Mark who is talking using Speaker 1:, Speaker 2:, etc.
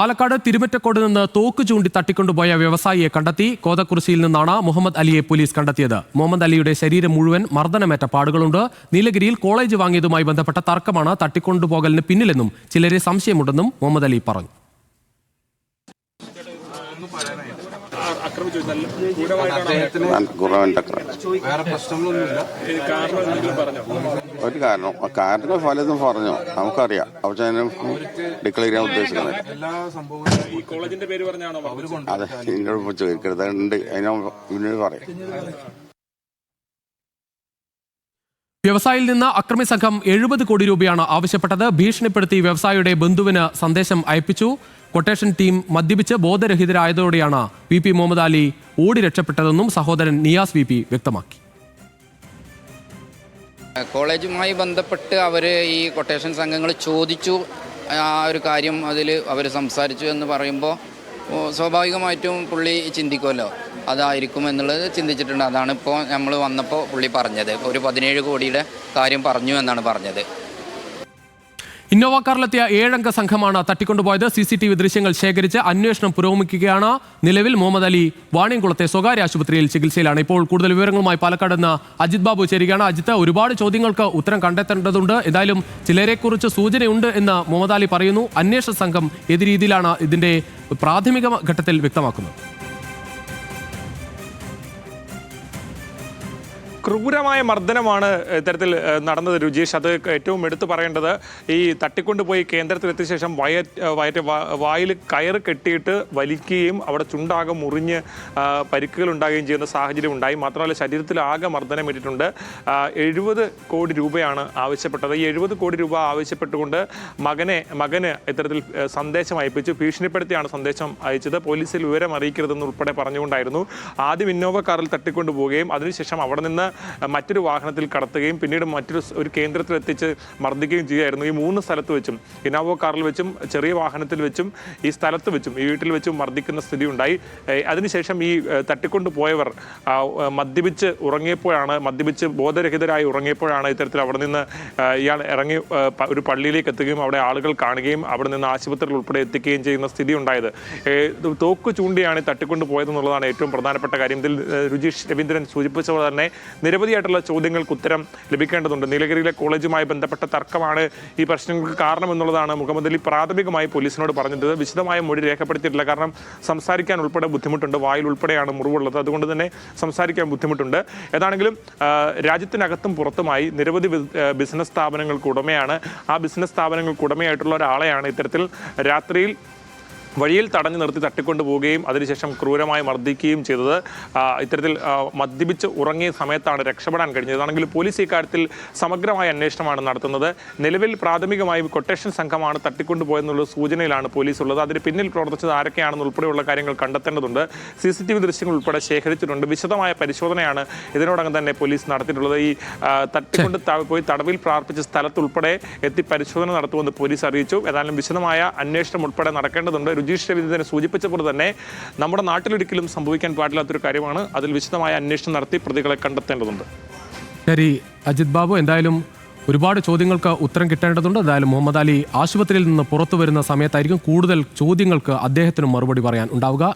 Speaker 1: പാലക്കാട് തിരുമറ്റക്കോട് നിന്ന് തോക്ക് ചൂണ്ടി തട്ടിക്കൊണ്ടുപോയ വ്യവസായിയെ കണ്ടെത്തി കോതക്കുറിശിയിൽ നിന്നാണ് മുഹമ്മദ് അലിയെ പോലീസ് കണ്ടെത്തിയത്. മുഹമ്മദ് അലിയുടെ ശരീരം മുഴുവൻ മർദ്ദനമേറ്റ പാടുകളുണ്ട്. നീലഗിരിയിൽ കോളേജ് വാങ്ങിയതുമായി ബന്ധപ്പെട്ട തർക്കമാണ് തട്ടിക്കൊണ്ടുപോകലിന് പിന്നിലെന്നും ചിലരെ സംശയമുണ്ടെന്നും മുഹമ്മദ് അലി പറഞ്ഞു.
Speaker 2: ആക്രമിച്ചു
Speaker 3: വേറെ പ്രശ്നങ്ങളൊന്നുമില്ല.
Speaker 2: ഈ കാരണം എന്തെങ്കിലും പറഞ്ഞോ?
Speaker 4: ഒരു കാരണം. കാരണം പലതും പറഞ്ഞു? നമുക്കറിയാം. പക്ഷെ ഡിക്ലെയർ ചെയ്യാൻ ഉദ്ദേശിക്കുന്നത്.
Speaker 3: എല്ലാ സംഭവങ്ങളും
Speaker 2: ഈ കോളേജിന്റെ പേര് പറഞ്ഞാണോ പറഞ്ഞത്?
Speaker 4: അതെ എന്നോട് ചോദിക്കരുത്. ഉണ്ട്. അതിനാ പിന്നീട് പറയാം.
Speaker 1: വ്യവസായിയിൽ നിന്ന് അക്രമി സംഘം എഴുപത് കോടി രൂപയാണ് ആവശ്യപ്പെട്ടത്. ഭീഷണിപ്പെടുത്തി വ്യവസായിയുടെ ബന്ധുവിന് സന്ദേശം അയപ്പിച്ചു. കൊട്ടേഷൻ ടീം മദ്യപിച്ച് ബോധരഹിതരായതോടെയാണ് വി പി മുഹമ്മദ് അലി ഓടി രക്ഷപ്പെട്ടതെന്നും സഹോദരൻ നിയാസ് വി പി വ്യക്തമാക്കി.
Speaker 5: കോളേജുമായി ബന്ധപ്പെട്ട് അവർ ഈ കൊട്ടേഷൻ സംഘങ്ങൾ ചോദിച്ചു. ആ ഒരു കാര്യം അതിൽ അവർ സംസാരിച്ചു എന്ന് പറയുമ്പോൾ സ്വാഭാവികമായിട്ടും പുള്ളി ചിന്തിക്കുമല്ലോ. അതായിരിക്കും എന്നുള്ളത് ചിന്തിച്ചിട്ടുണ്ട്. അതാണ് ഇപ്പോൾ നമ്മൾ വന്നപ്പോൾ പുള്ളി പറഞ്ഞത്. ഒരു പതിനേഴ് കോടിയുടെ കാര്യം പറഞ്ഞു എന്നാണ് പറഞ്ഞത്.
Speaker 1: ഇന്നോവ കാറിലെത്തിയ ഏഴംഗ സംഘമാണ് തട്ടിക്കൊണ്ടുപോയത്. സി സി ടി വി ദൃശ്യങ്ങൾ ശേഖരിച്ച് അന്വേഷണം പുരോഗമിക്കുകയാണ്. നിലവിൽ മുഹമ്മദ് അലി വാണിയംകുളത്തെ സ്വകാര്യ ആശുപത്രിയിൽ ചികിത്സയിലാണ്. ഇപ്പോൾ കൂടുതൽ വിവരങ്ങളുമായി പാലക്കാട് നിന്ന് അജിത് ബാബു ചേരുകയാണ്. അജിത്ത് ഒരുപാട് ചോദ്യങ്ങൾക്ക് ഉത്തരം കണ്ടെത്തേണ്ടതുണ്ട്. എന്തായാലും ചിലരെക്കുറിച്ച് സൂചനയുണ്ട് എന്ന് മുഹമ്മദ് അലി പറയുന്നു. അന്വേഷണ സംഘം ഏത് രീതിയിലാണ് ഇതിന്റെ പ്രാഥമിക ഘട്ടത്തിൽ വ്യക്തമാക്കുന്നത്?
Speaker 2: ക്രൂരമായ മർദ്ദനമാണ് ഇത്തരത്തിൽ നടന്നത് രുചീഷ് അത് ഏറ്റവും എടുത്തു പറയേണ്ടത് ഈ തട്ടിക്കൊണ്ടുപോയി കേന്ദ്രത്തിലെത്തിയ ശേഷം വയ വയറ്റ് വായിൽ കയറ് കെട്ടിയിട്ട് വലിക്കുകയും അവിടെ ചുണ്ടാകെ മുറിഞ്ഞ് പരിക്കുകൾ ഉണ്ടാകുകയും ചെയ്യുന്ന സാഹചര്യം ഉണ്ടായി. മാത്രമല്ല ശരീരത്തിൽ ആകെ മർദ്ദനമേറ്റിട്ടുണ്ട് എഴുപത് കോടി രൂപയാണ് ആവശ്യപ്പെട്ടത്. ഈ എഴുപത് കോടി രൂപ ആവശ്യപ്പെട്ടുകൊണ്ട് മകനെ മകന് ഇത്തരത്തിൽ സന്ദേശം അയപ്പിച്ചു. ഭീഷണിപ്പെടുത്തിയാണ് സന്ദേശം അയച്ചത്. പോലീസിൽ വിവരം അറിയിക്കരുതെന്ന് ഉൾപ്പെടെ പറഞ്ഞുകൊണ്ടായിരുന്നു. ആദ്യം ഇന്നോവ കാറിൽ തട്ടിക്കൊണ്ടുപോവുകയും അതിനുശേഷം അവിടെ നിന്ന് മറ്റൊരു വാഹനത്തിൽ കടത്തുകയും പിന്നീട് മറ്റൊരു ഒരു കേന്ദ്രത്തിൽ എത്തിച്ച് മർദ്ദിക്കുകയും ചെയ്യുമായിരുന്നു ഈ മൂന്ന് സ്ഥലത്ത് വെച്ചും ഇനാവോ കാറിൽ വെച്ചും ചെറിയ വാഹനത്തിൽ വെച്ചും ഈ സ്ഥലത്ത് വെച്ചും ഈ വീട്ടിൽ വെച്ചും മർദ്ദിക്കുന്ന സ്ഥിതി ഉണ്ടായി അതിനുശേഷം ഈ തട്ടിക്കൊണ്ടു പോയവർ മദ്യപിച്ച് ഉറങ്ങിയപ്പോഴാണ് മദ്യപിച്ച് ബോധരഹിതരായി ഉറങ്ങിയപ്പോഴാണ് ഇത്തരത്തിൽ അവിടെ നിന്ന് ഇയാൾ ഇറങ്ങി ഒരു പള്ളിയിലേക്ക് എത്തുകയും അവിടെ ആളുകൾ കാണുകയും അവിടെ നിന്ന് ആശുപത്രിയിൽ ഉൾപ്പെടെ എത്തിക്കുകയും ചെയ്യുന്ന സ്ഥിതി ഉണ്ടായത് തോക്ക് ചൂണ്ടിയാണ് തട്ടിക്കൊണ്ടു പോയതെന്നുള്ളതാണ് ഏറ്റവും പ്രധാനപ്പെട്ട കാര്യം. ഇതിൽ രുചീഷ് രവീന്ദ്രൻ സൂചിപ്പിച്ച തന്നെ നിരവധിയായിട്ടുള്ള ചോദ്യങ്ങൾക്ക് ഉത്തരം ലഭിക്കേണ്ടതുണ്ട്. നീലഗിരിയിലെ കോളേജുമായി ബന്ധപ്പെട്ട തർക്കമാണ് ഈ പ്രശ്നങ്ങൾക്ക് കാരണമെന്നുള്ളതാണ് മുഹമ്മദ് അലി പ്രാഥമികമായി പോലീസിനോട് പറഞ്ഞത്. വിശദമായ മൊഴി രേഖപ്പെടുത്തിയിട്ടില്ല. കാരണം സംസാരിക്കാൻ ഉൾപ്പെടെ ബുദ്ധിമുട്ടുണ്ട്. വായിൽ ഉൾപ്പെടെയാണ് മുറിവുള്ളത്. അതുകൊണ്ട് തന്നെ സംസാരിക്കാൻ ബുദ്ധിമുട്ടുണ്ട്. ഏതാണെങ്കിലും രാജ്യത്തിനകത്തും പുറത്തുമായി നിരവധി ബിസിനസ് സ്ഥാപനങ്ങൾക്ക് ഉടമയാണ്. ആ ബിസിനസ് സ്ഥാപനങ്ങൾക്ക് ഉടമയായിട്ടുള്ള ഒരാളെയാണ് ഇത്തരത്തിൽ രാത്രിയിൽ വഴിയിൽ തടഞ്ഞു നിർത്തി തട്ടിക്കൊണ്ടു പോവുകയും അതിനുശേഷം ക്രൂരമായി മർദ്ദിക്കുകയും ചെയ്തത് ഇത്തരത്തിൽ മദ്യപിച്ച് ഉറങ്ങിയ സമയത്താണ് രക്ഷപ്പെടാൻ കഴിഞ്ഞത്. അതാണെങ്കിൽ പോലീസ് ഇക്കാര്യത്തിൽ സമഗ്രമായ അന്വേഷണമാണ് നടത്തുന്നത്. നിലവിൽ പ്രാഥമികമായി കൊട്ടേഷൻ സംഘമാണ് തട്ടിക്കൊണ്ടുപോയെന്നുള്ള സൂചനയിലാണ് പോലീസ് ഉള്ളത് അതിന് പിന്നിൽ പ്രവർത്തിച്ചത് ആരൊക്കെയാണെന്ന് ഉൾപ്പെടെയുള്ള കാര്യങ്ങൾ കണ്ടെത്തേണ്ടതുണ്ട്. സി സി ടി വി ദൃശ്യങ്ങൾ ഉൾപ്പെടെ ശേഖരിച്ചിട്ടുണ്ട്. വിശദമായ പരിശോധനയാണ് ഇതിനോടകം തന്നെ പോലീസ് നടത്തിയിട്ടുള്ളത്. ഈ തട്ടിക്കൊണ്ട് പോയി തടവിൽ പ്രാർത്ഥിച്ച സ്ഥലത്തുൾപ്പെടെ എത്തി പരിശോധന നടത്തുമെന്ന് പോലീസ് അറിയിച്ചു. ഏതായാലും വിശദമായ അന്വേഷണം ഉൾപ്പെടെ നടക്കേണ്ടതുണ്ട്. രുചീഷ് രവീന്ദ്രനെ സൂചിപ്പിച്ച പോലെ തന്നെ നമ്മുടെ നാട്ടിലൊരിക്കലും സംഭവിക്കാൻ പാടില്ലാത്തൊരു കാര്യമാണ് അതിൽ വിശദമായ അന്വേഷണം നടത്തി പ്രതികളെ കണ്ടെത്തേണ്ടതുണ്ട്.
Speaker 1: ശരി അജിത് ബാബു എന്തായാലും ഒരുപാട് ചോദ്യങ്ങൾക്ക് ഉത്തരം കിട്ടേണ്ടതുണ്ട്. എന്തായാലും മുഹമ്മദ് അലി ആശുപത്രിയിൽ നിന്ന് പുറത്തു വരുന്ന സമയത്തായിരിക്കും കൂടുതൽ ചോദ്യങ്ങൾക്ക് അദ്ദേഹത്തിന് മറുപടി പറയാൻ ഉണ്ടാവുക.